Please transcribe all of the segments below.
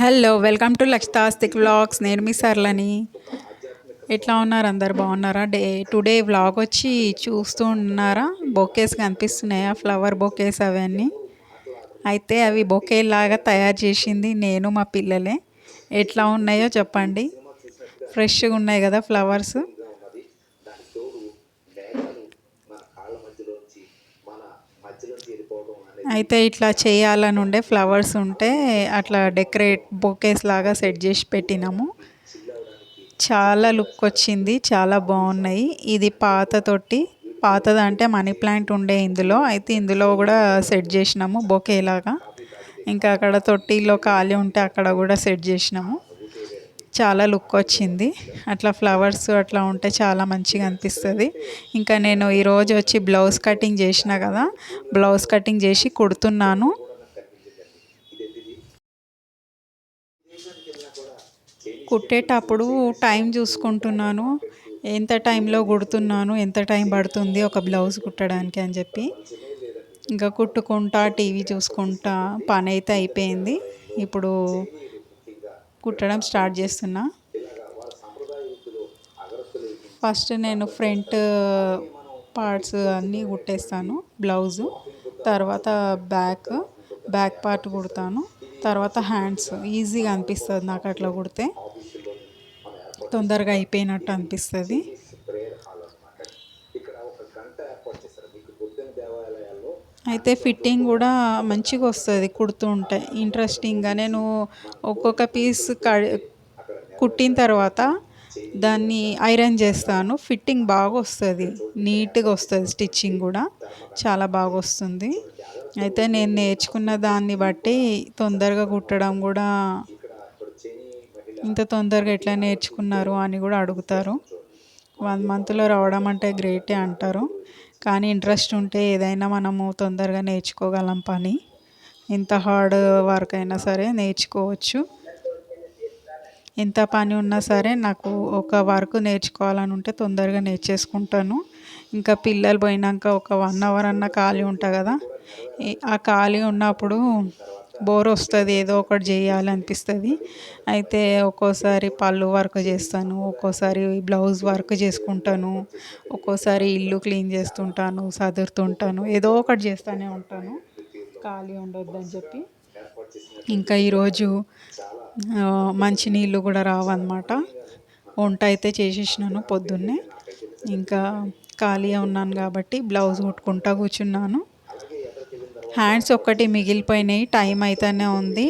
Hello welcome to లక్షితాస్తిక్ vlogs. నేను మీ సర్లని ఎట్లా ఉన్నారు అందరు? బాగున్నారా? డే టుడే వ్లాగ్ వచ్చి చూస్తూ ఉన్నారా? బొకేస్ కనిపిస్తున్నాయా? ఫ్లవర్ బొకేస్ అవన్నీ. అయితే అవి బొకే లాగా తయారు చేసింది నేను మా పిల్లలే. ఎట్లా ఉన్నాయో చెప్పండి. ఫ్రెష్గా ఉన్నాయి కదా ఫ్లవర్స్. అయితే ఇట్లా చేయాలని ఉండే ఫ్లవర్స్ ఉంటే అట్లా డెకరేట్ బొకేస్ లాగా సెట్ చేసి పెట్టినాము. చాలా లుక్ వచ్చింది చాలా బాగున్నాయి. ఇది పాత తొట్టి పాతది అంటే మనీ ప్లాంట్ ఉండే ఇందులో. అయితే ఇందులో కూడా సెట్ చేసినాము బొకే లాగా. ఇంకా అక్కడ తొట్టిలో ఖాళీ ఉంటే అక్కడ కూడా సెట్ చేసినాము. చాలా లుక్ వచ్చింది. అట్లా ఫ్లవర్స్ అట్లా ఉంటే చాలా మంచిగా అనిపిస్తుంది. ఇంకా నేను ఈరోజు వచ్చి బ్లౌజ్ కటింగ్ చేసిన కదా బ్లౌజ్ కటింగ్ చేసి కుడుతున్నాను. కుట్టేటప్పుడు టైం చూసుకుంటున్నాను. ఎంత టైంలో కుడుతున్నాను ఎంత టైం పడుతుంది ఒక బ్లౌజ్ కుట్టడానికి అని చెప్పి. ఇంకా కుట్టుకుంటా టీవీ చూసుకుంటా పని అయితే అయిపోయింది. ఇప్పుడు కుట్టడం స్టార్ట్ చేస్తున్నా. ఫస్ట్ నేను ఫ్రంట్ పార్ట్స్ అన్నీ కుట్టేస్తాను బ్లౌజు. తర్వాత బ్యాక్ బ్యాక్ పార్ట్ కుడతాను. తర్వాత హ్యాండ్స్. ఈజీగా అనిపిస్తుంది నాకు అట్లా కుడితే. తొందరగా అయిపోయినట్టు అనిపిస్తుంది. అయితే ఫిట్టింగ్ కూడా మంచిగా వస్తుంది కుడుతూ ఉంటే. ఇంట్రెస్టింగ్గా నేను ఒక్కొక్క పీస్ కుట్టిన తర్వాత దాన్ని ఐరన్ చేస్తాను. ఫిట్టింగ్ బాగా వస్తుంది. నీట్గా వస్తుంది స్టిచ్చింగ్ కూడా. చాలా బాగా వస్తుంది. అయితే నేను నేర్చుకున్న దాన్ని బట్టి తొందరగా కుట్టడం కూడా ఇంత తొందరగా ఎట్లా నేర్చుకున్నారు అని కూడా అడుగుతారు. వన్ మంత్లో రావడం అంటే గ్రేటే అంటారు. కానీ ఇంట్రెస్ట్ ఉంటే ఏదైనా మనము తొందరగా నేర్చుకోగలం పని. ఎంత హార్డ్ వర్క్ అయినా సరే నేర్చుకోవచ్చు. ఎంత పని ఉన్నా సరే నాకు ఒక వర్క్ నేర్చుకోవాలని ఉంటే తొందరగా నేర్చేసుకుంటాను. ఇంకా పిల్లలు పోయినాక ఒక వన్ అవర్ అన్న ఖాళీ ఉంటా కదా. ఆ ఖాళీ ఉన్నప్పుడు బోర్ వస్తుంది ఏదో ఒకటి చేయాలనిపిస్తుంది. అయితే ఒక్కోసారి పళ్ళు వర్క్ చేస్తాను ఒక్కోసారి బ్లౌజ్ వర్క్ చేసుకుంటాను ఒక్కోసారి ఇల్లు క్లీన్ చేస్తుంటాను సదురుతుంటాను ఏదో ఒకటి చేస్తూనే ఉంటాను. ఖాళీ ఉండొద్దని చెప్పి. ఇంకా ఈరోజు మంచినీళ్ళు కూడా రావన్నమాట. వంట అయితే చేసేసినాను పొద్దున్నే. ఇంకా ఖాళీగా ఉన్నాను కాబట్టి బ్లౌజ్ కుట్టుకుంటా కూర్చున్నాను. హ్యాండ్స్ ఒక్కటి మిగిలిపోయినాయి. టైం అయితేనే ఉంది.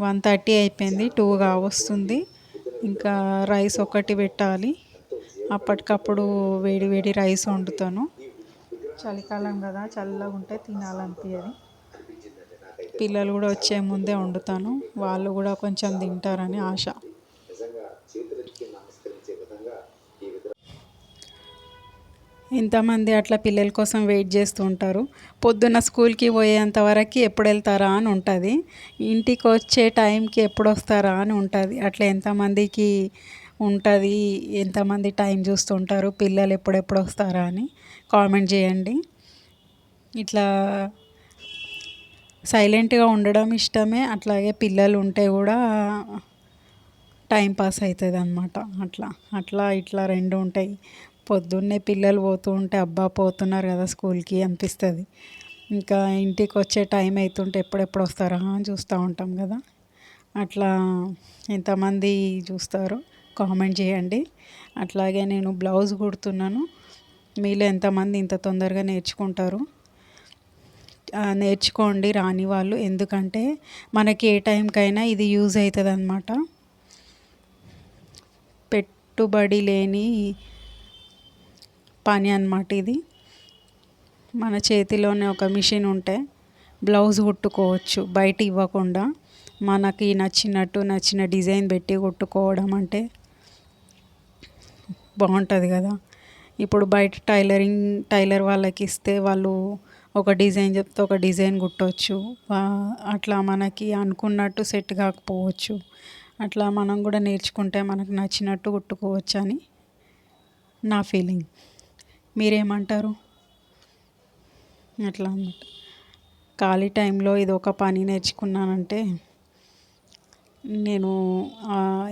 వన్ థర్టీ అయిపోయింది. టూ కావస్తుంది ఇంకా రైస్ ఒకటి పెట్టాలి. అప్పటికప్పుడు వేడి వేడి రైస్ వండుతాను. చలికాలం కదా చల్లగా ఉంటే తినాలనిపించదు పిల్లలు కూడా వచ్చే ముందే వండుతాను. వాళ్ళు కూడా కొంచెం తింటారని ఆశ. ఎంతమంది అట్లా పిల్లల కోసం వెయిట్ చేస్తూ ఉంటారు. పొద్దున్న స్కూల్కి పోయేంత వరకు ఎప్పుడు వెళ్తారా అని ఉంటుంది. ఇంటికి వచ్చే టైంకి ఎప్పుడు వస్తారా అని ఉంటుంది. అట్లా ఎంతమందికి ఉంటుంది ఎంతమంది టైం చూస్తుంటారు పిల్లలు ఎప్పుడెప్పుడు వస్తారా అని కామెంట్ చేయండి. ఇట్లా సైలెంట్గా ఉండడం ఇష్టమే అట్లాగే పిల్లలు ఉంటే కూడా టైం పాస్ అవుతుంది అనమాట అట్లా అట్లా ఇట్లా రెండు ఉంటాయి. పొద్దున్నే పిల్లలు పోతూ ఉంటే అబ్బా పోతున్నారు కదా స్కూల్కి అనిపిస్తుంది. ఇంకా ఇంటికి వచ్చే టైం అవుతుంటే ఎప్పుడెప్పుడు వస్తారా అని చూస్తూ ఉంటాం కదా. అట్లా ఎంతమంది చూస్తారు కామెంట్ చేయండి. అట్లాగే నేను బ్లౌజ్ కుడుతున్నాను. మీలో ఎంతమంది ఇంత తొందరగా నేర్చుకుంటారు? నేర్చుకోండి రాని వాళ్ళు. ఎందుకంటే మనకి ఏ టైంకైనా ఇది యూజ్ అవుతుంది అనమాట పెట్టుబడి లేని పని అనమాట ఇది. మన చేతిలోనే ఒక మిషన్ ఉంటే బ్లౌజ్ కుట్టుకోవచ్చు బయట ఇవ్వకుండా. మనకి నచ్చినట్టు నచ్చిన డిజైన్ పెట్టి కుట్టుకోవడం అంటే బాగుంటుంది కదా. ఇప్పుడు బయట టైలరింగ్ టైలర్ వాళ్ళకి ఇస్తే వాళ్ళు ఒక డిజైన్ చెప్తే ఒక డిజైన్ కుట్టవచ్చు అట్లా మనకి అనుకున్నట్టు సెట్ కాకపోవచ్చు. అట్లా మనం కూడా నేర్చుకుంటే మనకు నచ్చినట్టు కుట్టుకోవచ్చు అని నా ఫీలింగ్. మీరేమంటారు? అట్లా అన్నమాట. ఖాళీ టైంలో ఇది ఒక పని నేర్చుకున్నానంటే నేను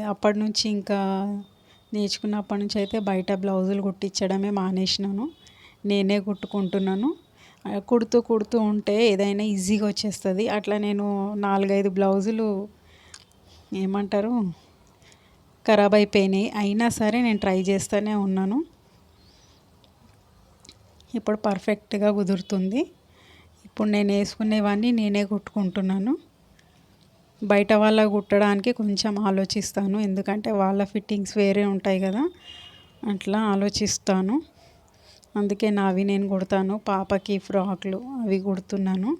అప్పటి నుంచి ఇంకా నేర్చుకున్నప్పటి నుంచి అయితే బయట బ్లౌజులు కుట్టించడమే మానేసినాను. నేనే కుట్టుకుంటున్నాను. కుడుతూ కుడుతూ ఉంటే ఏదైనా ఈజీగా వచ్చేస్తుంది. అట్లా నేను నాలుగైదు బ్లౌజులు ఏమంటారు? ఖరాబ్ అయిపోయినాయి. అయినా సరే నేను ట్రై చేస్తూనే ఉన్నాను. ఇప్పుడు పర్ఫెక్ట్గా కుదురుతుంది. ఇప్పుడు నేను వేసుకునేవన్నీ నేనే కుట్టుకుంటున్నాను. బయట వాళ్ళ కుట్టడానికి కొంచెం ఆలోచిస్తాను. ఎందుకంటే వాళ్ళ ఫిట్టింగ్స్ వేరే ఉంటాయి కదా. అట్లా ఆలోచిస్తాను. అందుకే నావి నేను కుడతాను. పాపకి ఫ్రాక్లు అవి కుడుతున్నాను.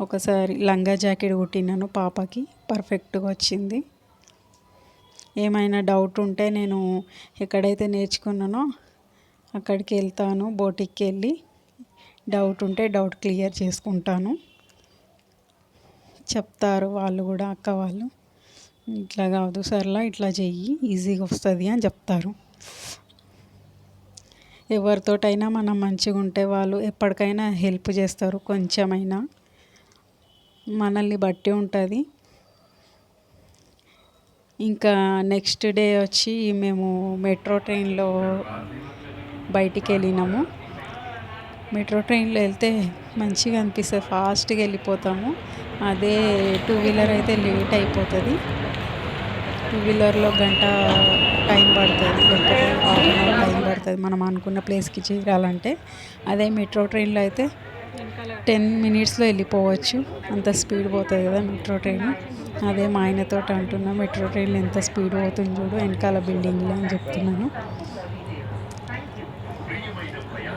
ఒకసారి లంగా జాకెట్ కుట్టినాను పాపకి. పర్ఫెక్ట్గా వచ్చింది. ఏమైనా డౌట్ ఉంటే నేను ఎక్కడైతే నేర్చుకున్నానో అక్కడికి వెళ్తాను బోటిక్కి వెళ్ళి డౌట్ ఉంటే డౌట్ క్లియర్ చేసుకుంటాను. చెప్తారు వాళ్ళు కూడా అక్క వాళ్ళు. ఇట్లా కాదు సర్లా ఇట్లా చెయ్యి ఈజీగా వస్తుంది అని చెప్తారు. ఎవరితోటైనా మనం మంచిగా ఉంటే వాళ్ళు ఎప్పటికైనా హెల్ప్ చేస్తారు కొంచెమైనా. మనల్ని బట్టి ఉంటుంది. ఇంకా నెక్స్ట్ డే వచ్చి మేము మెట్రో ట్రైన్లో బయటికి వెళ్ళినాము మెట్రో ట్రైన్లో వెళ్తే మంచిగా అనిపిస్తుంది. ఫాస్ట్గా వెళ్ళిపోతాము. అదే టూ వీలర్ అయితే లేట్ అయిపోతుంది. టూ వీలర్లో గంట టైం పడుతుంది. లేకపోతే హాఫ్ అన్ అవర్ టైం పడుతుంది. మనం అనుకున్న ప్లేస్కి చేరాలంటే. అదే మెట్రో ట్రైన్లో అయితే టెన్ మినిట్స్లో వెళ్ళిపోవచ్చు. అంత స్పీడ్ పోతుంది కదా మెట్రో ట్రైన్. అదే మా ఆయనతో అంటున్నా మెట్రో ట్రైన్లో ఎంత స్పీడ్ పోతుంది చూడు వెనకాల బిల్డింగ్లో అని చెప్తున్నాను.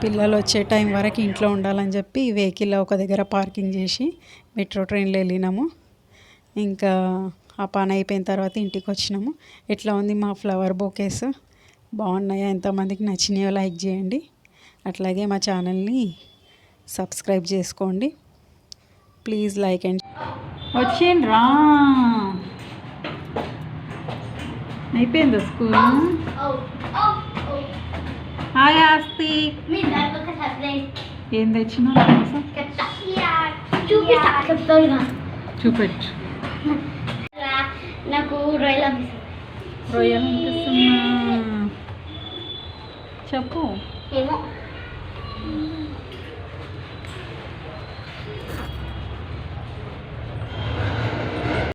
పిల్లలు వచ్చే టైం వరకు ఇంట్లో ఉండాలని చెప్పి వెహికల్ ఒక దగ్గర పార్కింగ్ చేసి మెట్రో ట్రైన్లో వెళ్ళినాము. ఇంకా ఆ పని అయిపోయిన తర్వాత ఇంటికి వచ్చినాము. ఎట్లా ఉంది మా ఫ్లవర్ బొకేస్? బాగున్నాయా? ఎంతమందికి నచ్చినాయో లైక్ చేయండి. అట్లాగే మా ఛానల్ని సబ్స్క్రైబ్ చేసుకోండి. ప్లీజ్ లైక్ అండ్ వచ్చిండ్రా. అయిపోయిందా స్కూల్. హాయ్ ఆస్తి ఏం తెచ్చినా నా కోసం చూపెట్టు నాకు రొయ్యల రొయ్యలు అనిపిస్తున్నా చెప్పు ఏమో